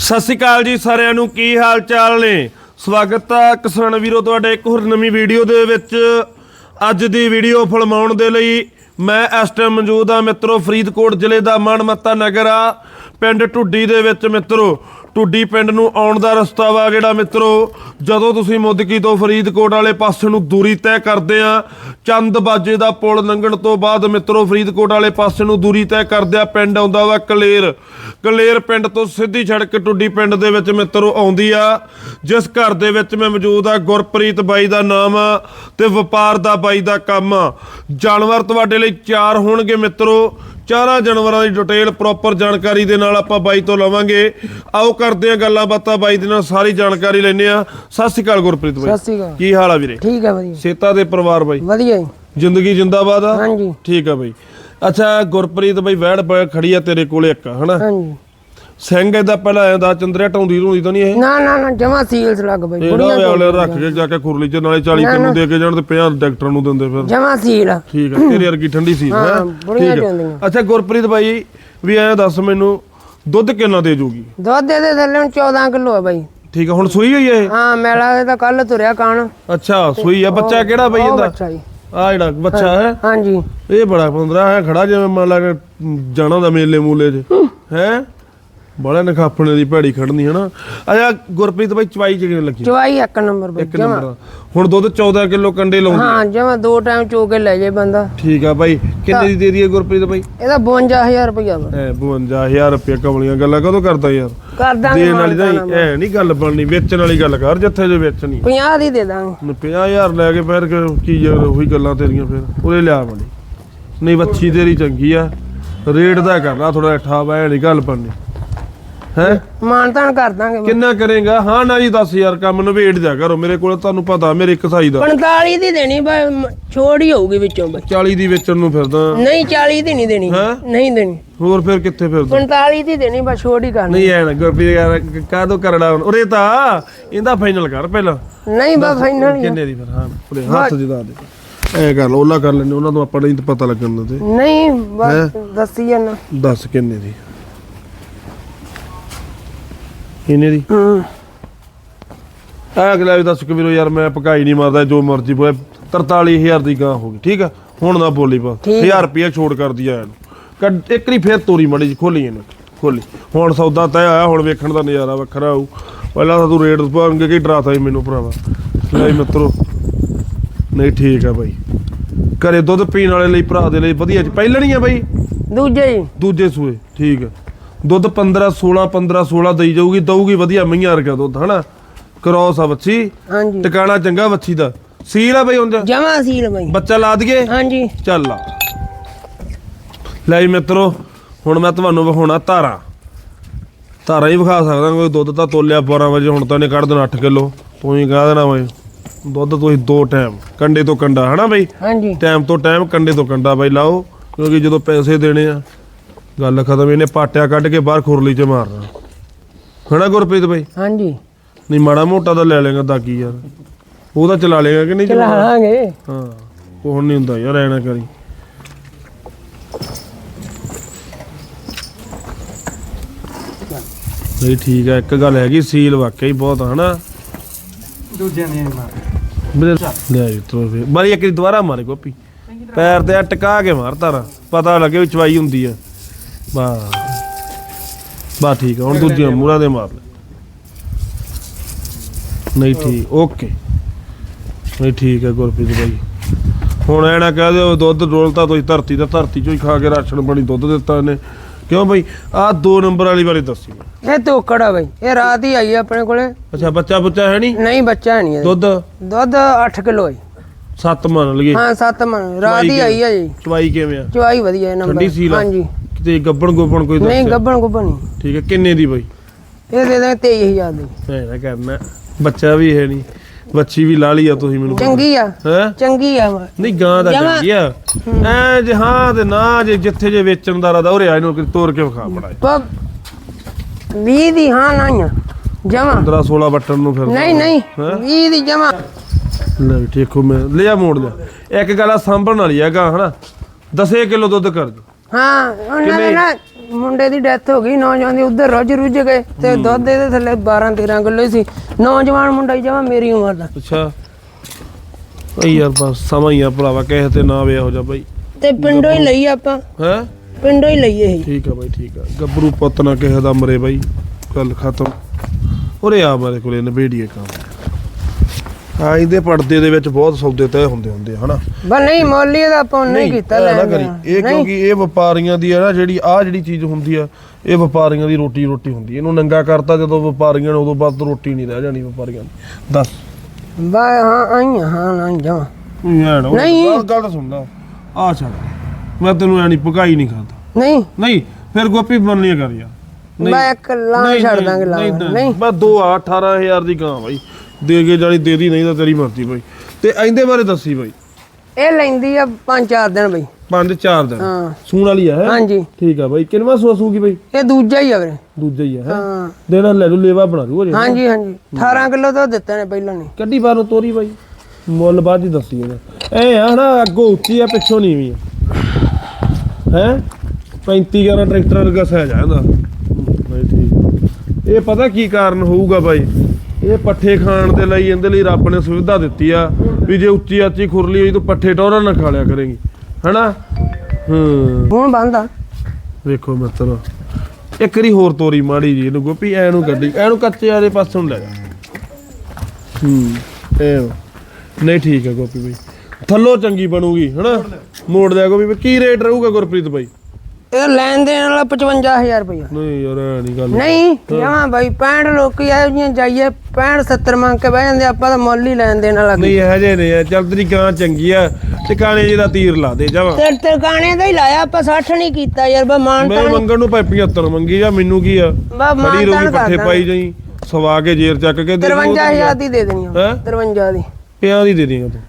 ਸਤਿ ਸ਼੍ਰੀ ਅਕਾਲ ਜੀ ਸਾਰਿਆਂ ਨੂੰ, ਕੀ ਹਾਲ ਚਾਲ ਨੇ? ਸਵਾਗਤ ਹੈ ਕਿਸਾਨ ਵੀਰੋ ਤੁਹਾਡੇ ਇੱਕ ਹੋਰ ਨਵੀਂ ਵੀਡੀਓ ਦੇ ਵਿੱਚ। ਅੱਜ ਦੀ ਵੀਡੀਓ ਫਿਲਮਾਉਣ ਦੇ ਲਈ ਮੈਂ ਇਸ ਟਾਈਮ ਮੌਜੂਦ ਆ ਮਿੱਤਰੋ, ਫਰੀਦਕੋਟ ਜ਼ਿਲ੍ਹੇ ਦਾ ਮਨਮੱਤਾ ਨਗਰ ਆ। ਪਿੰਡ ਢੁੱਡੀ ਦੇ ਵਿੱਚ ਮਿੱਤਰੋ ਟੁੱਡੀ ਪਿੰਡ ਨੂੰ ਆਉਣ ਦਾ ਰਸਤਾ ਵਾ ਜਿਹੜਾ ਮਿੱਤਰੋ, ਜਦੋਂ ਤੁਸੀਂ ਮੁੱਦਕੀ ਤੋਂ ਫਰੀਦਕੋਟ ਵਾਲੇ ਪਾਸੇ ਨੂੰ ਦੂਰੀ ਤੈਅ ਕਰਦੇ ਆ, ਚੰਦ ਬਾਜੇ ਦਾ ਪੁਲ ਲੰਘਣ ਤੋਂ ਬਾਅਦ ਮਿੱਤਰੋ, ਫਰੀਦਕੋਟ ਵਾਲੇ ਪਾਸੇ ਨੂੰ ਦੂਰੀ ਤੈਅ ਕਰਦੇ ਪਿੰਡ ਆਉਂਦਾ ਵਾ ਕਲੇਰ। ਕਲੇਰ ਪਿੰਡ ਤੋਂ ਸਿੱਧੀ ਸੜਕ ਟੁੱਡੀ ਪਿੰਡ ਦੇ ਵਿੱਚ ਮਿੱਤਰੋ ਆਉਂਦੀ ਆ, ਜਿਸ ਘਰ ਦੇ ਵਿੱਚ ਮੈਂ ਮੌਜੂਦ ਆ, ਗੁਰਪ੍ਰੀਤ ਬਾਈ ਦਾ ਨਾਮ ਆ ਤੇ ਵਪਾਰ ਦਾ ਬਾਈ ਦਾ ਕੰਮ ਆ। ਜਾਨਵਰ ਤੁਹਾਡੇ ਲਈ ਚਾਰ ਹੋਣਗੇ ਮਿੱਤਰੋ ਚਾਰਾਂ ਜਾਨਵਰਾਂ ਦੀ ਡਿਟੇਲ ਪ੍ਰੋਪਰ ਜਾਣਕਾਰੀ ਦੇ ਨਾਲ ਆਪਾਂ ਬਾਈ ਤੋਂ ਲਵਾਂਗੇ। ਆਓ ਕਰਦੇ ਆ ਗੱਲਾਂ ਬਾਤਾਂ ਬਾਈ ਦੇ ਨਾਲ ਸਾਰੀ ਜਾਣਕਾਰੀ ਲੈਣੇ ਆ ਸਤਿ ਸ਼੍ਰੀ ਅਕਾਲ ਗੁਰਪ੍ਰੀਤ ਬਾਈ। ਸਤਿ ਸ਼੍ਰੀ ਅਕਾਲ। ਕੀ ਹਾਲ ਆ ਵੀਰੇ? ਠੀਕ ਹੈ ਵਧੀਆ। ਸੇਤਾ ਦੇ ਪਰਿਵਾਰ ਬਾਈ। ਵਧੀਆ ਜੀ। ਜ਼ਿੰਦਗੀ ਜਿੰਦਾਬਾਦ ਆ? ਹਾਂਜੀ। ਠੀਕ ਆ ਬਾਈ। ਅੱਛਾ ਗੁਰਪ੍ਰੀਤ ਬਾਈ ਵੈੜ ਖੜੀ ਆ ਤੇਰੇ ਕੋਲੇ ਇੱਕ ਹਨਾ? ਹਾਂਜੀ। ਸਿੰਘ ਇਹਦਾ ਪਹਿਲਾਂ ਆਇਆ ਚੰਦਰਿਆ ਟਾਉਂਦੀ ਰੂੰਦੀ ਤਾਂ ਨਹੀਂ ਇਹ? ਨਾ ਨਾ ਨਾ ਜਮਾ ਸੀਲਸ ਲੱਗ ਪਈ ਇਹਦਾ ਬੁੜੀਆਂ ਵਾਲੇ ਰੱਖ ਕੇ ਜਾ ਕੇ ਖੁਰਲੀ ਚ ਨਾਲੇ 40 ਕਿਲੋ ਦੇ ਕੇ ਜਾਣ ਤੇ 50 ਡਾਕਟਰ ਨੂੰ ਦਿੰਦੇ ਫਿਰ। ਜਮਾ ਸੀਲ ਠੀਕ ਆ ਤੇਰੇ ਵਰਗੀ ਠੰਡੀ ਸੀ ਹਾਂ, ਹੈ ਬੁੜੀਆਂ ਜਾਂਦੀਆਂ। ਅੱਛਾ ਗੁਰਪ੍ਰੀਤ ਬਾਈ ਵੀ ਐਂ ਦੱਸ ਮੈਨੂੰ ਦੁੱਧ ਕਿੰਨਾ ਦੇ ਜੂਗੀ? ਦੁੱਧ ਦੇ ਦੇ ਥੱਲੇ ਹੁਣ 14 ਕਿਲੋ ਹੈ ਬਾਈ। ਠੀਕ ਆ ਹੁਣ ਸੂਈ ਹੋਈ ਹੈ ਹਾਂ ਮੇਲਾ ਇਹ ਤਾਂ ਕੱਲ ਤੁਰਿਆ ਕਾਣ। ਅੱਛਾ ਸੂਈ ਆ। ਬੱਚਾ ਕਿਹੜਾ ਬਾਈ ਇਹਦਾ? ਆ ਜਿਹੜਾ ਬੱਚਾ ਹੈ ਹਾਂਜੀ। ਇਹ ਬੜਾ 15 ਹੈ ਖੜਾ ਜਿਵੇਂ ਮੰਨ ਲਾ ਜਾਣਾ ਦਾ ਮੇਲੇ ਮੂਲੇ 'ਚ। ਹੈ? ਬੜਾ ਨਖਾਪਣੇ ਦੀ ਭੈੜੀ ਖੜਨੀ ਹੈ ਨਾ ਅੱਛਾ ਗੁਰਪ੍ਰੀਤ ਬਾਈ ਚਵਾਈ ਚ ਕਿਵੇਂ ਲੱਗੀ? ਚਵਾਈ ਇੱਕ ਨੰਬਰ ਬਾਈ ਇੱਕ ਨੰਬਰ ਹੁਣ ਦੁੱਧ 14 ਕਿਲੋ ਕੰਡੇ ਲਾਉਂਦੀ ਹਾਂ ਜਮਾ ਦੋ ਟਾਈਮ ਚੋ ਕੇ ਲੈ ਜੇ ਬੰਦਾ। ਠੀਕ ਆ ਬਾਈ ਕਿੰਨੇ ਦੀ ਦੇ ਦਈਏ ਗੁਰਪ੍ਰੀਤ ਬਾਈ? ਇਹਦਾ 52000 ਰੁਪਇਆ ਵਾ। ਐ 52000 ਰੁਪਏ ਕਮਲੀਆਂ ਗੱਲਾਂ ਕਦੋਂ ਕਰਦਾ ਯਾਰ? ਕਰ ਦਾਂਗੇ ਦੇਣ ਵਾਲੀ ਤਾਂ ਐ ਨਹੀਂ ਗੱਲ ਬਣਨੀ ਵੇਚਣ ਵਾਲੀ ਗੱਲ ਕਰ ਜਿੱਥੇ ਜੇ ਵੇਚਣੀ। 50 ਦੀ ਦੇ ਦਾਂਗੇ। 50000 ਲੈ ਕੇ ਫਿਰ ਕਿ- ਕੀ ਯਾਰ ਉਹੀ ਗੱਲਾਂ ਤੇਰੀਆਂ ਫਿਰ। ਉਹਦੇ ਲਿਆ ਬਣੀ ਨਹੀਂ ਵੱਛੀ ਤੇਰੀ ਚੰਗੀ ਆ। ਰੇਟ ਦਾ ਕਰਨਾ ਥੋੜਾ ਠਾ ਐ ਨਹੀਂ ਗੱਲ ਬਣਨੀ। ਹੈ? ਕਰ ਦਾਂਗੇ ਬਾਈ। ਕਿੰਨਾ ਕਰੇਗਾ? ਹਾਂ ਨਾ ਜੀ 10000 ਕੰਮ ਨਵੇੜ ਜਾ ਕਰੋ। ਮੇਰੇ ਕੋਲ ਤੁਹਾਨੂੰ ਪਤਾ ਮੇਰੇ ਕਸਾਈ ਦਾ। 45 ਦੀ ਦੇਣੀ ਬਾਈ ਮ- ਛੋੜ ਹੀ ਹੋਊਗੀ ਵਿੱਚੋਂ ਬਾਈ 40 ਦੀ ਵੇਚਣ ਨੂੰ ਫਿਰਦਾ। ਨਹੀਂ 40 ਦੀ ਨਹੀਂ ਦੇਣੀ। ਹੈਂ? ਨਹੀਂ ਦੇਣੀ। ਹੋਰ ਫਿਰ ਕਿੱਥੇ ਫਿਰਦਾ? 45 ਦੀ ਦੇਣੀ ਬਸ ਛੋੜ ਹੀ ਕਰਨੀ। ਨਹੀਂ ਐ ਨਾ ਗੁਰਪ੍ਰੀਤ ਯਾਰ ਕਾਹਦੋਂ ਕਰੜਾ ਹੁਣ? ਉਰੇ ਤਾਂ ਇਹਦਾ ਫਾਈਨਲ ਕਰ ਪਹਿਲਾਂ। ਨਹੀਂ ਬਾ ਫਾਈਨਲ ਹੀ ਆ। ਕਿੰਨੇ ਦੀ ਫਿਰ? ਹਾਂ ਉਰੇ ਹੱਥ ਜਿਦਾ ਦੇ। ਐ ਕਰ ਲਓ ਉਹਲਾ ਕਰ ਲੈਣੇ ਉਹਨਾਂ ਤੋਂ ਆਪਾਂ ਨਹੀਂ ਤਾਂ ਪਤਾ ਲੱਗਣ ਦਿੰਦੇ। ਨਹੀਂ ਬਸ ਦੱਸੀ ਜਾਣਾ ਦੱਸ ਕਿੰਨੇ ਦੀ? ਕਿੰਨੇ ਦੀ? ਹੂੰ। ਆ ਅਗਲਾ ਵੀ ਦੱਸ ਕਿ ਵੀਰੋ ਯਾਰ ਮੈਂ ਪਕਾਈ ਨਹੀਂ ਮਾਰਦਾ ਜੋ ਮਰਜ਼ੀ ਹੋਏ 43000 ਦੀ ਗਾਂ ਹੋ ਗਈ ਠੀਕ ਆ? ਹੁਣ ਨਾ ਬੋਲੀ ਪਾ ਠੀਕ 1000 ਰੁਪਏ ਛੋੜ ਕਰ ਦਿਆ ਇਹਨੂੰ। ਕੱਢ ਇੱਕ ਰੀ ਫੇਰ ਤੋਰੀ ਮੜੀ ਜੀ ਖੋਲੀ ਇਹਨੂੰ ਖੋਲੀ। ਹੁਣ ਸੌਦਾ ਤੈ ਆਇਆ ਹੁਣ ਵੇਖਣ ਦਾ ਨਜ਼ਾਰਾ ਵੱਖਰਾ ਆਊ। ਪਹਿਲਾਂ ਤਾਂ ਤੂੰ ਰੇਟ ਪਾਉਂਗੇ ਕਿ ਡਰਾਤਾ ਸੀ ਮੈਨੂੰ ਭਰਾਵਾ। ਲੈ ਮਿੱਤਰੋ ਨਹੀਂ ਠੀਕ ਆ ਬਾਈ। ਘਰੇ ਦੁੱਧ ਪੀਣ ਵਾਲੇ ਲਈ ਭਰਾ ਦੇ ਲਈ ਵਧੀਆ ਜੀ। ਪਹਿਲਣੀ ਆ ਬਾਈ। ਦੂਜੇ ਹੀ ਦੂਜੇ ਸੂਏ ਠੀਕ ਹੈ ਦੁੱਧ 15 16 15 16 ਦੇਈ ਜਾਊਗੀ ਦਊਗੀ ਵਧੀਆ ਮਈਆਂ ਵਰਗਾ ਦੁੱਧ ਹਨਾ? ਕ੍ਰੋਸ ਆ ਬੱਚੀ ਹਾਂਜੀ। ਟਿਕਾਣਾ ਚੰਗਾ ਬੱਚੀ ਦਾ। ਸੀਲ ਆ ਬਈ ਜਾ ਜਮਾ ਸੀਲ ਬਾਈ। ਬੱਚਾ ਲਾ ਦਈਏ? ਹਾਂਜੀ। ਚੱਲ ਆ ਲੈ ਜੀ ਮਿੱਤਰੋ ਹੁਣ ਮੈਂ ਤੁਹਾਨੂੰ ਵਿਖਾਉਣਾ ਧਾਰਾਂ। ਧਾਰਾਂ ਹੀ ਵਿਖਾ ਸਕਦਾ ਕੋਈ ਦੁੱਧ ਤਾਂ ਤੋਲਿਆ 12 ਵਜੇ ਹੁਣ ਤਾਂ ਇਹਨੇ ਕੱਢ ਦੇਣਾ 8 ਕਿਲੋ। ਤੂੰ ਹੀ ਕਹਿ ਦੇਣਾ ਓਏ ਦੁੱਧ ਤੁਸੀਂ ਦੋ ਟਾਈਮ ਕੰਡੇ ਤੋਂ ਕੰਡਾ ਹਨਾ ਬਈ? ਹਾਂਜੀ। ਟਾਈਮ ਤੋਂ ਟਾਈਮ ਕੰਡੇ ਤੋਂ ਕੰਡਾ ਬਾਈ ਲਾਓ ਕਿਉਂਕਿ ਜਦੋਂ ਪੈਸੇ ਦੇਣੇ ਆ ਗੱਲ ਖਤਮ ਇਹਨੇ ਪਾਟਿਆ ਕੱਢ ਕੇ ਬਾਹਰ ਖੁਰਲੀ 'ਚ ਮਾਰਨਾ। ਹਨਾ ਗੁਰਪ੍ਰੀਤ ਬਾਈ? ਹਾਂਜੀ। ਨਹੀਂ ਮਾੜਾ ਮੋਟਾ ਤਾਂ ਲੈ ਲੇਗਾ ਦਾਗੀ ਯਾਰ। ਉਹ ਤਾਂ ਚਲਾ ਲੇਗਾ ਕਿ ਨਹੀਂ ਚਲਾ ਚਲਾ ਲਾਂਗੇ ਹਾਂ ਕੋਹ ਨਹੀਂ ਹੁੰਦਾ ਯਾਰ ਐਨਾ ਕਰੀ। ਨਹੀਂ ਠੀਕ ਆ ਇੱਕ ਗੱਲ ਹੈਗੀ ਸੀਲ ਵਾਕਈ ਬਹੁਤ ਆ, ਹਨਾ? ਦੂਜਿਆਂ ਨੇ ਮਾਰ ਮੇਰੇ ਲੈ ਜੀ ਤੋ ਫੇ ਮਾਰੀ ਇੱਕ ਵਾਰੀ ਦੁਬਾਰਾ ਮਾਰੇ ਗੋਪੀ। ਪੈਰ ਤੇ ਆ ਟਿਕਾ ਕੇ ਮਾਰ ਤਾਰਾ ਪਤਾ ਲੱਗੇ ਵੀ ਚਵਾਈ ਹੁੰਦੀ ਆ। ਬਾ ਬਾ ਠੀਕ ਆ ਹੁਣ ਦੂਜੀਆਂ ਮੂਰਾਂ ਦੇ ਮਾਰ ਲੈ। ਨਹੀਂ ਠੀਕ ਓਕੇ। ਨਹੀਂ ਠੀਕ ਹੈ ਗੁਰਪ੍ਰੀਤ ਬਾਈ। ਹੁਣ ਐ ਨਾ ਕਹਿ ਦਿਓ ਦੁੱਧ ਡੋਲਤਾ ਤੁਸੀਂ ਧਰਤੀ ਦਾ ਧਰਤੀ ਚੋਂ ਹੀ ਖਾ ਕੇ ਰਾਸ਼ਨ ਬਣੀ ਦੁੱਧ ਦਿੱਤਾ ਇਹਨੇ। ਕਿਉਂ ਬਈ? ਆਹ ਦੋ ਨੰਬਰ ਵਾਲੀ ਬਾਰੇ ਦੱਸੀ। ਇਹ ਤੋਕੜ ਆ ਬਾਈ ਇਹ ਰਾਤ ਹੀ ਆਈ ਆ ਆਪਣੇ ਕੋਲੇ। ਅੱਛਾ ਬੱਚਾ ਬੱਚਾ ਹੈ ਨਹੀਂ? ਨਹੀਂ ਬੱਚਾ ਨਹੀਂ ਹੈ ਦੁੱਧ? ਦੁੱਧ 8 ਕਿਲੋ ਹੈ। ਸੱਤ ਮੰਨ ਲਈਏ। ਹਾਂ 7 ਮਣ ਰਾਤ ਹੀ ਆਈ ਆ ਜੀ। ਚਵਾਈ ਕਿਵੇਂ ਆ? ਚਵਾਈ ਵਧੀਆ ਨੰਬਰ। ਠੰਡੀ ਸੀਲ ਆ? ਹਾਂਜੀ। ਕਿਤੇ ਗੱਬਣ ਗੋਬਣ ਕੋਈ ਨਹੀਂ ਦੱਸਿਆ? ਗੱਬਣ ਗੁੱਬਣ ਨਹੀਂ। ਠੀਕ ਹੈ ਕਿੰਨੇ ਦੀ ਬਈ? ਇਹ ਦੇ ਦੇ 23000 ਦੀ। ਐ ਨਾ ਕਰਨਾ ਬੱਚਾ ਵੀ ਹੈ ਨਹੀਂ। ਬੱਚੀ ਵੀ ਲਾ ਲਈ ਆ ਤੁਸੀਂ ਮੈਨੂੰ ਚੰਗੀ ਆ। ਹੈ? ਚੰਗੀ ਆ। ਨਹੀਂ ਗਾਂ ਦਾ ਜਮਾਂ- ਚੰਗੀ ਆ। ਐ ਜੇ ਹਾਂ ਤੇ ਨਾ ਜੇ ਜਿੱਥੇ ਜੇ ਵੇਚਣ ਦਾ ਰਦਾ ਉਰੇ ਆ ਇਹਨੂੰ ਕਿ ਤੋੜ ਕੇ ਵਿਖਾ ਬੜਾ 20 ਦੀ ਹਾਂ ਨਹੀਂ ਜਮਾ। 15 16 ਬੱਟਨ ਨੂੰ ਫਿਰ ਨਹੀਂ ਨਹੀਂ। ਹੈਂ? 20 ਦੀ ਜਮਾ। ਲੈ ਵੀ ਦੇਖੋ ਮੈਂ ਲਿਆ ਮੋੜ ਲਿਆ। ਇੱਕ ਗੱਲ ਆ ਸਾਂਭਣ ਵਾਲੀ ਆ ਗਾਂ ਹਨਾ? 10 ਕਿਲੋ ਦੁੱਧ ਕਰ ਦਿਓ ਹਾਂ ਉਹਨਾਂ ਦੇ ਨਾ ਮੁੰਡੇ ਦੀ ਡੈਥ ਹੋ ਗਈ ਨੌਜਵਾਨ ਦੀ ਉਧਰ ਰੁੱਝ ਰੁੱਝ ਗਏ ਤੇ ਦੁੱਧ ਇਹਦੇ ਥੱਲੇ 12 13 ਕਿਲੋ ਸੀ। ਨੌਜਵਾਨ ਮੁੰਡਾ ਹੀ ਜਮਾ ਮੇਰੀ ਉਮਰ ਦਾ। ਅੱਛਾ। ਓਏ ਯਾਰ ਬਸ ਸਮਾਂ ਹੀ ਆ ਭਰਾਵਾ ਕਿਸੇ ਤੇ ਨਾ ਵੇ ਹੋ ਜਾ ਬਾਈ। ਤੇ ਪਿੰਡੋਂ ਹੀ ਲਈ ਆਪਾਂ। ਹੈ? ਪਿੰਡੋਂ ਹੀ ਲਈਏ ਸੀ ਠੀਕ ਆ ਬਾਈ ਠੀਕ ਆ। ਗੱਭਰੂ ਪੁੱਤ ਨਾ ਕਿਸੇ ਦਾ ਮਰੇ ਬਾਈ। ਗੱਲ ਖਤਮ। ਉਰੇ ਆ ਮੇਰੇ ਕੋਲੇ ਨਵੇੜੀਏ ਕੰਮ। ਆ ਇਹਦੇ ਪਰਦੇ ਦੇ ਵਿੱਚ ਬਹੁਤ ਸੌਦੇ ਤੈਅ ਹੁੰਦੇ ਹੁੰਦੇ ਆ, ਹਨਾ? ਬਸ ਨਹੀਂ ਮੌਲੀ ਦਾ ਆਪਾਂ ਨਹੀਂ ਕੀਤਾ ਐਂ ਨਾ ਲੈਣ ਕਰੀ। ਦੇਣ। ਇਹ ਨਹੀਂ, ਕਿਉਂਕਿ ਇਹ ਵਪਾਰੀਆਂ ਦੀ ਹੈ ਨਾ ਜਿਹੜੀ ਆ ਜਿਹੜੀ ਚੀਜ਼ ਹੁੰਦੀ ਆ ਇਹ ਵਪਾਰੀਆਂ ਦੀ ਰੋਟੀ ਰੋਟੀ ਹੁੰਦੀ। ਇਹਨੂੰ ਨੰਗਾ ਕਰਤਾ ਜਦੋਂ ਵਪਾਰੀਆਂ ਨੇ ਉਦੋਂ ਬਾਅਦ ਰੋਟੀ ਨਹੀਂ ਰਹਿ ਜਾਣੀ ਵਪਾਰੀਆਂ ਦੀ। ਦੱਸ। ਬਾ ਹਾਂ ਆਈਆਂ ਹਾਂ ਨਾ ਜਮਾ ਐਣ ਨਹੀਂ। ਗੱਲ ਗੱਲ ਤਾਂ ਸੁਣ ਲਾ। ਆ ਛੱਡ। ਮੈਂ ਤੈਨੂੰ ਐ ਨਹੀਂ ਪਕਾਈ ਨਹੀਂ ਖਾਂਦਾ। ਨਹੀਂ। ਨਹੀਂ ਫਿਰ ਗੋਪੀ ਬੰਨੀ ਕਰ ਯਾਰ ਮੈਂ ਇੱਕ ਲਾਂ ਨਹੀਂ, ਛੱਡ ਨਹੀਂ, ਦਾਂਗੇ ਲਾਂ ਨਹੀਂ ਨਹੀਂ। ਮੈਂ 2 ਆ 18000 ਦੀ ਗਾਂ ਬਾਈ। ਦੇ ਕੇ ਜਾਣੀ ਦੇ ਦੀ ਨਹੀਂ ਤਾਂ ਤੇਰੀ ਮਰਜ਼ੀ ਬਾਈ। ਤੇ ਇਹਦੇ ਬਾਰੇ ਦੱਸੀ ਬਾਈ। ਇਹ ਲੈਂਦੀ ਆ ਪੰਜ ਚਾਰ ਦਿਨ ਬਈ। 5 4 ਦਿਨ। ਹਾਂ। ਸੂਣ ਵਾਲੀ ਆ ਹੈ? ਹਾਂਜੀ। ਠੀਕ ਆ ਬਾਈ। ਕਿੰਨਵਾ ਸੂਆ ਸੂਗੀ ਬਾਈ? ਇਹ ਦੂਜਾ ਹੀ ਆ ਵੀਰੇ। ਦੂਜਾ ਹੀ ਆ ਹੈ? ਹਾਂ। ਦੇਣਾ ਲੈ ਲੂ ਲੇਵਾ ਬਣਾ ਲੂ ਅਜੇ ਹਾਂਜੀ ਹਾਂਜੀ। 18 ਕਿਲੋ ਤਾਂ ਦਿੱਤੇ ਨੇ ਪਹਿਲਾਂ ਨੇ। ਕੱਢੀ ਬਾਹਰੋਂ ਤੋਰੀ ਬਾਈ। ਮੁੱਲ ਬਾਅਦ ਹੀ ਦੱਸੀ ਇਹਦਾ। ਐ ਆ ਨਾ ਅੱਗੋਂ ਉੱਚੀ ਆ ਪਿੱਛੋਂ ਨੀਵੀਂ ਆ। ਹੈ? 35 11 ਟਰੈਕਟਰ ਵਰਗਾ ਸਹਿ ਜਾਂਦਾ ਨਹੀਂ ਠੀਕ ਇਹ ਪਤਾ ਕੀ ਕਾਰਨ ਹੋਊਗਾ ਬਾਈ? ਇਹ ਪੱਠੇ ਖਾਣ ਦੇ ਲਈ ਇਹਦੇ ਲਈ ਰੱਬ ਨੇ ਸੁਵਿਧਾ ਦਿੱਤੀ ਆ ਵੀ ਜੇ ਉੱਚੀ ਆਚੀ ਖੁਰਲੀ ਹੋਈ ਤੂੰ ਪੱਠੇ ਟੋਰਾ ਨਾ ਖਾ ਲਿਆ ਕਰੇਗੀ। ਹੈਨਾ? ਹੂੰ। ਹੁਣ ਬੰਦਾ ਵੇਖੋ ਮਿੱਤਰ ਇੱਕ ਵਾਰੀ ਹੋਰ ਤੋਰੀ ਮਾੜੀ ਜੀ ਇਹਨੂੰ ਗੋਪੀ ਐ ਨੂੰ ਗੱਡੀ ਐ ਨੂੰ ਕੱਚੇ ਪਾਸੋਂ ਨੂੰ ਲੈ ਜਾ। ਹੂੰ ਇਹ ਨਹੀਂ ਠੀਕ ਹੈ ਗੋਪੀ ਬਈ। ਥੱਲੋਂ ਚੰਗੀ ਬਣੂਗੀ ਹਨਾ? ਮੋੜ ਦਿਆ ਗੋਪੀ ਕੀ ਰੇਟ ਰਹੂਗਾ ਗੁਰਪ੍ਰੀਤ ਬਾਈ? ਇਹ ਲੈਣ ਦੇਣ ਵਾਲਾ 55000 ਰੁਪਇਆ ਨਹੀਂ ਯਾਰ ਐ ਨਹੀਂ ਗੱਲ। ਨਹੀਂ ਜਮਾ ਬਾਈ 65 ਲੋਕੀ ਇਹੋ ਜਿਹੀਆਂ ਜਾਈਏ 65 70 ਮੰਗ ਕੇ ਬਹਿ ਜਾਂਦੇ ਆਪਾਂ ਤਾਂ ਮੁੱਲ ਹੀ ਲੈਣ ਦੇਣ ਵਾਲਾ ਨਹੀਂ ਇਹ ਜੇ ਨਹੀਂ ਆ ਚੱਲ ਤੇਰੀ ਗਾਂ ਚੰਗੀ ਆ ਟਿਕਾਣੇ ਜਿਹਦਾ ਤੀਰ ਲਾ ਦੇ ਜਾਵਾ। ਤੇ ਟਿਕਾਣੇ ਦਾ ਹੀ ਲਾਇਆ ਆਪਾਂ 60 ਨਹੀਂ ਕੀਤਾ ਯਾਰ ਬਾ ਮਾਨ ਮੈਂ ਮੰਗਣ ਨੂੰ ਭਾਈ 75 ਮੰਗੀ ਆ ਮੈਨੂੰ ਕੀ ਆ? ਬਾ ਖੜੀ ਮਾਨ ਰਹੂਗੀ ਪੱਠੇ ਪਾਈ ਜਾਈ ਸਵਾ ਕੇ ਜੇਰ ਚੱਕ ਕੇ ਦੇ ਦੂੰ 53000 ਦੀ ਦੇ ਦੇਣੀ ਆ ਹੈਂ? 53 ਦੀ। ਪਿਆਂ ਦੀ ਦੇ ਦੇਂਗਾ ਤੂੰ।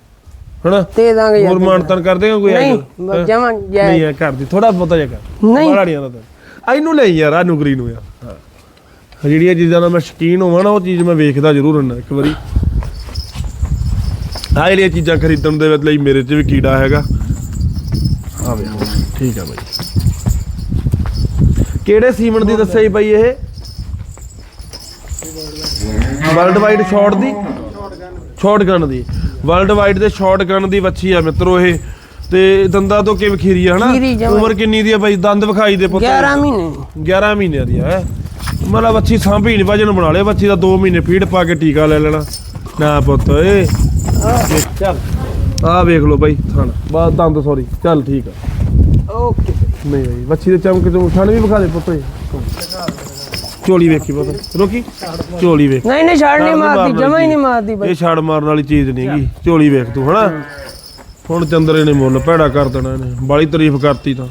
ਹਨਾ? ਦੇ ਦਾਂਗੇ ਯਾਰ ਹੋਰ ਮਾਨਤਨ ਕਰ ਦੇਗਾ ਕੋਈ ਨਹੀਂ ਹੈਂ? ਬਸ ਨਹੀਂ ਜੈ ਆ ਕਰ ਦੀ ਥੋੜਾ ਬਹੁਤਾ ਜਿਹਾ ਕਰ। ਨਹੀਂ। ਬਾਹਲਾ ਨਹੀਂ ਆਉਂਦਾ ਤੈਨੂੰ। ਇਹਨੂੰ ਲੈ ਯਾਰ ਆ ਨੁਕਰੀ ਨੂੰ ਯਾਰ। ਹਾਂ। ਜਿਹੜੀਆਂ ਚੀਜ਼ਾਂ ਦਾ ਮੈਂ ਸ਼ਕੀਨ ਹੋਵਾਂ ਨਾ ਉਹ ਚੀਜ਼ ਮੈਂ ਵੇਖਦਾ ਜ਼ਰੂਰ ਹੁੰਦਾ ਇੱਕ ਵਾਰੀ। ਆ ਜਿਹੜੀਆਂ ਚੀਜ਼ਾਂ ਖਰੀਦਣ ਦੇ ਲਈ ਮੇਰੇ 'ਚ ਵੀ ਕੀੜਾ ਹੈਗਾ। ਆ ਵੇ ਠੀਕ ਆ ਬਾਈ। ਕਿਹੜੇ ਸੀਮਨ ਦੀ ਦੱਸਿਆ ਜੀ ਬਾਈ ਇਹ? ਵਰਲਡ ਵਾਈਡ ਸ਼ਾਟ ਦੀ? ਸ਼ਾਟ ਗਨ ਦੀ। ਵਰਲਡ ਵਾਈਡ ਦੇ ਸ਼ਾਟ ਗਨ ਦੀ ਵੱਛੀ ਆ ਮਿੱਤਰੋ ਇਹ। ਤੇ ਦੰਦਾਂ ਤੋਂ ਕਿਵੇਂ ਖੀਰੀ ਆ ਹਨਾ? ਜਮਾਂ। ਉਮਰ ਕਿੰਨੀ ਦੀ ਆ ਬਾਈ ਦੰਦ ਵਿਖਾਈ ਦੇ ਪੁੱਤ। 11 ਮਹੀਨੇ। 11 ਮਹੀਨਿਆਂ ਦੀ ਹੈ? ਮਤਲਬ ਵੱਛੀ ਸਾਂਭੀ ਨਹੀਂ ਵਜਨ ਬਣਾ ਲਿਆ ਵੱਛੀ ਦਾ 2 ਮਹੀਨੇ ਫੀਡ ਪਾ ਕੇ ਟੀਕਾ ਲੈ ਲੈਣਾ। ਨਾ ਪੁੱਤ ਏ। ਇਹ ਚੱਲ। ਆ ਵੇਖ ਲਓ ਬਾਈ ਥਣ। ਬਾ ਦੰਦ ਸੌਰੀ ਚੱਲ ਠੀਕ ਆ। ਓਕੇ। ਨਹੀਂ ਬਾਈ ਵੱਛੀ ਦੇ ਚਮਕ ਚੋਂ ਥਣ ਵੀ ਵਿਖਾ ਦੇ ਪੁੱਤ ਏ ਝੋਲੀ ਵੇਖੀ ਪੁੱਤ। ਰੋਕੀ? ਝੋਲੀ ਵੇਖ। ਨਹੀਂ ਨਹੀਂ ਛੱਡ ਨਹੀਂ ਮਾਰਦੀ ਜਮਾ ਹੀ ਨਹੀਂ ਮਾਰਦੀ ਬਾਈ। ਇਹ ਛਾੜ ਮਾਰਨ ਵਾਲੀ ਚੀਜ਼ ਨਹੀਂ ਹੈਗੀ। ਝੋਲੀ ਵੇਖ ਤੂੰ ਹਨਾ? ਹੁਣ ਚੰਦਰੇ ਨੇ ਮੁੱਲ ਭੈੜਾ ਕਰ ਦੇਣਾ ਇਹਨੇ। ਬਾਲੀ ਤਾਰੀਫ ਕਰਤੀ ਤਾਂ।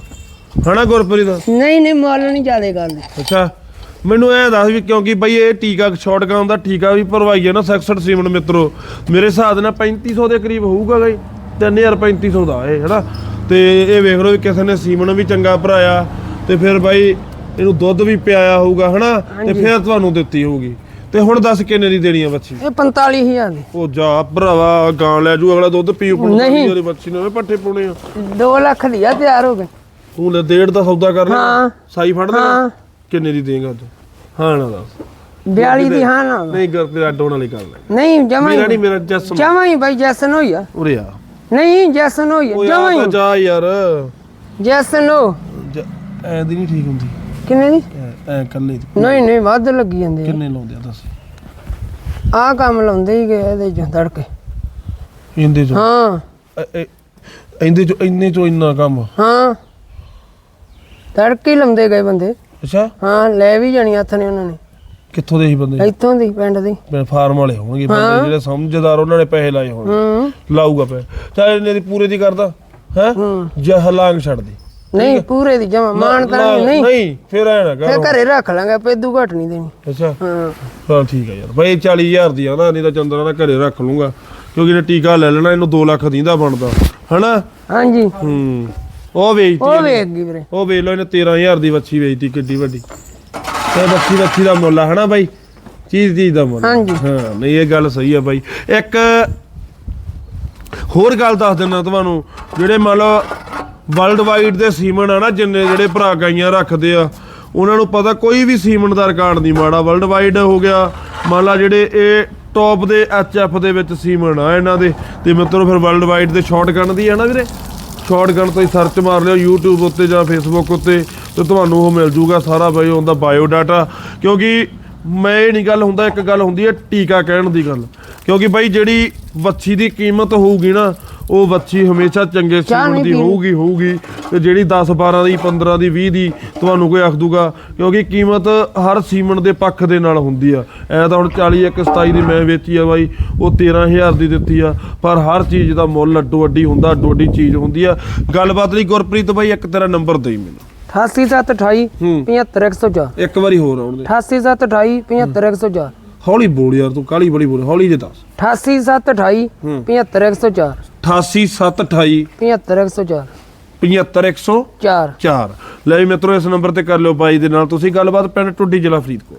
ਹਨਾ ਗੁਰਪ੍ਰੀਤ? ਨਹੀਂ ਨਹੀਂ ਮੁੱਲ ਨਹੀਂ ਜ਼ਿਆਦੇ ਕਰਦੇ ਅੱਛਾ। ਮੈਨੂੰ ਇਹ ਦੱਸ ਵੀ ਕਿਉਂਕਿ ਬਈ ਇਹ ਟੀਕਾ ਸ਼ਾਰਟ ਗਾਉਂ ਦਾ ਟੀਕਾ ਵੀ ਭਰਵਾਈ ਹੈ ਨਾ 66 ਸੀਮਨ ਮਿੱਤਰੋ। ਮੇਰੇ ਹਿਸਾਬ ਨਾਲ 3500 ਦੇ ਕਰੀਬ ਹੋਊਗਾ ਗਈ 3500 ਦਾ ਇਹ ਹਨਾ? ਤੇ ਇਹ ਵੇਖ ਲਓ ਵੀ ਕਿਸੇ ਨੇ ਸੀਮਨ ਵੀ ਚੰਗਾ ਭਰਾਇਆ। ਤੇ ਫਿਰ ਬਾਈ ਇਹਨੂੰ ਦੁੱਧ ਵੀ ਪਿਆਇਆ ਹੋਊਗਾ ਹਨਾ? ਤੇ ਫਿਰ ਤੁਹਾਨੂੰ ਦਿੱਤੀ ਹੋਊਗੀ। ਤੇ ਹੁਣ ਦੱਸ ਕਿੰਨੇ ਦੀ ਦੇਣੀ ਆ ਬੱਚੀ ਇਹ 45000 ਦੀ। ਉਹ ਜਾ ਭਰਾਵਾ ਗਾਂ ਲੈ ਜੂ ਅਗਲਾ ਦੁੱਧ ਪੀਉ ਪੁਣ ਨਹੀਂ। ਜਿਹੜੀ ਬੱਚੀ ਨੇ ਪੱਠੇ ਪਾਉਣੇ ਆ। 2 ਲੱਖ ਦੀ ਆ ਤਿਆਰ ਹੋ ਗਏ ਤੂੰ ਲੈ ਡੇਢ ਦਾ ਸੌਦਾ ਕਰ ਲੈ। ਹਾਂ। ਸਾਈ ਫੜ ਲੈ ਹਾਂ। ਕਿੰਨੇ ਦੀ ਦੇਂਗਾ ਤੂੰ? ਹਾਂ ਨਾ ਦੱਸ। 42 ਦੀ ਹਾਂ ਨਾ ਨਹੀਂ ਕਰ ਤੇ ਅੱਡ ਵਾਲੀ ਗੱਲ ਹੈ। ਨਹੀਂ ਜਮਾ ਮੇਰਾ ਨਹੀਂ ਮੇਰਾ ਜਸਮ। ਜਮਾ ਹੀ ਬਾਈ ਜੈਸਨ ਹੋਈ ਆ। ਉਰੇ ਆ। ਨਹੀਂ ਜੈਸਨ ਹੋਈ ਆ ਓਏ ਜਮਾ ਆ ਤਾਂ ਹੀ ਜਾ ਯਾਰ। ਜੈਸਨ ਹੋ। ਜ- ਐਂ ਦੀ ਨਹੀਂ ਠੀਕ ਹੁੰਦੀ। ਕਿੰਨੇ ਦੀ ਐ- ਕੱਲੇ ਦੀ ਨਹੀਂ ਨਹੀਂ ਵੱਧ ਲੱਗੀ ਜਾਂਦੇ ਕਿੰਨੇ ਲਾਉਂਦੇ ਆ ਦੱਸ? ਆ ਕੰਮ ਲਾਉਂਦੇ ਹੀ ਗਏ ਇਹਦੇ ਚੋਂ ਤੜਕੇ। ਇੰਦੇ ਚੋਂ? ਹਾਂ। ਐ- ਐ- ਇੰਦੇ ਚੋਂ ਇੰਨੇ ਚੋਂ ਇੰਨਾ ਕੰਮ? ਹਾਂ। ਤੜਕੇ ਹੀ ਲਾਉਂਦੇ ਗਏ ਬੰਦੇ। ਅੱਛਾ? ਹਾਂ ਲੈ ਵੀ ਜਾਣੀ ਹੱਥ ਨੇ ਉਹਨਾਂ ਨੇ। ਕਿੱਥੋਂ ਦੇ ਸੀ ਬੰਦੇ? ਇੱਥੋਂ ਦੀ ਪਿੰਡ ਦੀ। ਮੈਂ ਫਾਰਮ ਵਾਲੇ ਹੋਣਗੇ ਬੰਦੇ। ਜਿਹੜੇ ਸਮਝਦਾਰ ਉਹਨਾਂ ਨੇ ਪੈਸੇ ਲਾਏ ਹੋਣਗੇ। ਹੂੰ। ਲਾਊਗਾ ਪੈ ਚਾਹੇ ਇਹਨੇ ਦੀ ਪੂਰੇ ਦੀ ਕਰਦਾ ਹੈ? ਹੂੰ। ਛੱਡ ਦੀ। ਨਹੀਂ ਪੂਰੇ ਦੀ ਜਮਾ ਮਾਨ ਤਾਂ ਨਾ- ਨਹੀਂ। ਨਹੀਂ ਫਿਰ ਐ ਨਾ ਫੇਰ ਘਰੇ ਰੱਖ ਲਾਂਗੇ ਪੇਦੂ ਘਟ ਨਹੀਂ ਦੇਣੀ। ਅੱਛਾ। ਹਾਂ। ਠੀਕ ਹੈ ਯਾਰ ਬਈ 40000 ਦੀ ਆ ਨਾ ਨਹੀਂ ਤਾਂ ਚੰਦਰਾ ਦਾ ਘਰੇ ਰੱਖ ਲੂੰਗਾ। ਕਿਉਂਕਿ ਇਹ ਟੀਕਾ ਲੈ ਲੈਣਾ ਇਹਨੂੰ 2 ਲੱਖ ਦੀਂਦਾ ਬਣਦਾ। ਹਨਾ? ਹਾਂਜੀ। ਹੂੰ। ਉਹ ਵੇਚਤੀ ਉਹ। ਵੇਖ ਗਈ ਵੀਰੇ। ਉਹ ਵੇਚ ਲਓ ਇਹਨੇ 13000 ਦੀ ਵੱਛੀ ਵੇਚਤੀ ਕਿੱਡੀ ਵੱਡੀ। ਤੇ ਵੱਛੀ ਵੱਛੀ ਦਾ ਮੁੱਲ ਆ ਹਨਾ ਬਾਈ? ਚੀਜ਼ ਚੀਜ਼ ਦਾ ਮੁੱਲ ਹਾਂਜੀ। ਹਾਂ ਨਹੀਂ ਇਹ ਗੱਲ ਸਹੀ ਆ ਬਾਈ। ਇੱਕ ਹੋਰ ਗੱਲ ਦੱਸ ਦਿੰਦਾ ਤੁਹਾਨੂੰ ਜਿਹੜੇ ਮੰਨ ਲਓ ਵਰਲਡ ਵਾਈਡ ਦੇ ਸੀਮਨ ਆ ਨਾ, ਜਿੰਨੇ ਜਿਹੜੇ ਭਰਾ ਗਾਈਆਂ ਰੱਖਦੇ ਆ, ਉਹਨਾਂ ਨੂੰ ਪਤਾ ਕੋਈ ਵੀ ਸੀਮਨ ਦਾ ਰਿਕਾਰਡ ਨਹੀਂ ਮਾੜਾ। ਵਰਲਡ ਵਾਈਡ ਹੋ ਗਿਆ, ਮੰਨ ਲਾ ਜਿਹੜੇ ਇਹ ਟੌਪ ਦੇ ਐਚਐਫ ਦੇ ਵਿੱਚ ਸੀਮਨ ਆ ਇਹਨਾਂ ਦੇ, ਤੇ ਮਿੱਤਰੋ ਫਿਰ ਵਰਲਡ ਵਾਈਡ ਦੇ ਸ਼ਾਟਗਨ ਦੀ ਹੈ ਨਾ ਵੀਰੇ? ਸ਼ਾਟਗਨ ਤੋਂ ਹੀ ਸਰਚ ਮਾਰ ਲਿਓ, YouTube ਉੱਤੇ ਜਾਂ Facebook ਉੱਤੇ, ਤੇ ਤੁਹਾਨੂੰ ਉਹ ਮਿਲ ਜੂਗਾ ਸਾਰਾ ਬਈ ਉਹਦਾ ਬਾਇਓ ਡਾਟਾ ਕਿਉਂਕਿ ਮੈਂ ਇਹ ਨਹੀਂ ਗੱਲ ਹੁੰਦਾ, ਇੱਕ ਗੱਲ ਹੁੰਦੀ ਹੈ ਟੀਕਾ ਕਹਿਣ ਦੀ ਗੱਲ। ਕਿਉਂਕਿ ਬਾਈ ਜਿਹੜੀ ਵੱਛੀ ਦੀ ਕੀਮਤ ਹੋਊਗੀ ਨਾ ਉਹ ਵੱਛੀ ਹਮੇਸ਼ਾ ਚੰਗੇ ਨਹੀਂ ਦੀ। ਹੋਊਗੀ ਹੋਊਗੀ ਤੇ ਜਿਹੜੀ 10 12 ਦੀ 15 ਦੀ 20 ਦੀ ਤੁਹਾਨੂੰ ਕੋਈ ਆਖ ਦੂਗਾ ਕਿਉਂਕਿ ਕੀਮਤ ਹਰ ਸੀਮਨ ਦੇ ਪੱਖ ਦੇ ਨਾਲ ਹੁੰਦੀ ਆ। ਐ ਤਾਂ ਹੁਣ 40 ਇੱਕ 27 ਦੀ ਮੈਂ ਵੇਚੀ ਆ ਬਾਈ ਉਹ 13000 ਦੀ ਦਿੱਤੀ ਆ ਪਰ ਹਰ ਚੀਜ਼ ਦਾ ਮੁੱਲ ਅੱਡੋ ਅੱਡੀ ਹੁੰਦਾ ਅੱਡੋ ਅੱਡੀ ਚੀਜ਼ ਹੁੰਦੀ ਆ। ਗੱਲਬਾਤ ਲਈ ਗੁਰਪ੍ਰੀਤ ਬਾਈ ਇੱਕ ਤੇਰਾ ਨੰਬਰ ਦੇਈ ਮੈਨੂੰ। 88728 ਹੂੰ। 75104 ਇੱਕ ਵਾਰੀ ਹੋਰ ਆਉਣ ਦੇ। 88728 75104 ਹੌਲੀ ਬੋਲ ਯਾਰ ਤੂੰ ਕਾਲੀ ਬੜੀ ਬੋਲ ਹੌਲੀ ਜੇ ਦੱਸ। 88728 ਹੂੰ। 75104 88728 75104 75104 4 ਲੈ ਵੀ ਮਿੱਤਰੋ ਇਸ ਨੰਬਰ ਤੇ ਕਰ ਲਿਓ ਬਾਈ ਦੇ ਨਾਲ। ਤੁਸੀਂ ਗੱਲਬਾਤ ਪਿੰਡ ਟੁੱਡੀ ਜ਼ਿਲ੍ਹਾ ਫਰੀਦਕੋਟ।